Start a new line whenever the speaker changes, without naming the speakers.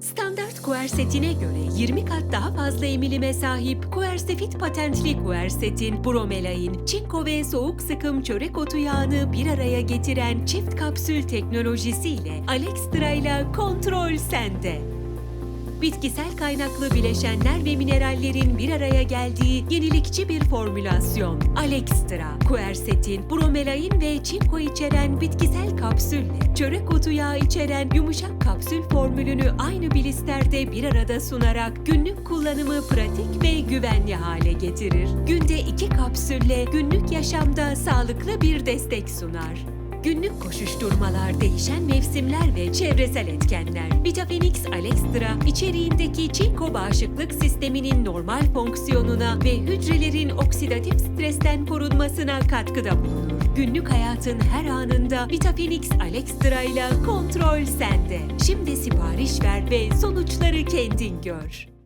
Standart kuersetine göre 20 kat daha fazla emilime sahip Kuersefit patentli kuersetin bromelain, çinko ve soğuk sıkım çörek otu yağını bir araya getiren çift kapsül teknolojisiyle Alextra ile kontrol sende. Bitkisel kaynaklı bileşenler ve minerallerin bir araya geldiği yenilikçi bir formülasyon. Alextra, kuersetin, bromelain ve çinko içeren bitkisel kapsülle çörek otu yağı içeren yumuşak kapsül formülünü aynı bilisterde bir arada sunarak günlük kullanımı pratik ve güvenli hale getirir. Günde iki kapsülle günlük yaşamda sağlıklı bir destek sunar. Günlük koşuşturmalar, değişen mevsimler ve çevresel etkenler. Vitaminix Alextra içeriğindeki çinko bağışıklık sisteminin normal fonksiyonuna ve hücrelerin oksidatif stresten korunmasına katkıda bulunur. Günlük hayatın her anında Vitaminix Alextra ile kontrol sende. Şimdi sipariş ver ve sonuçları kendin gör.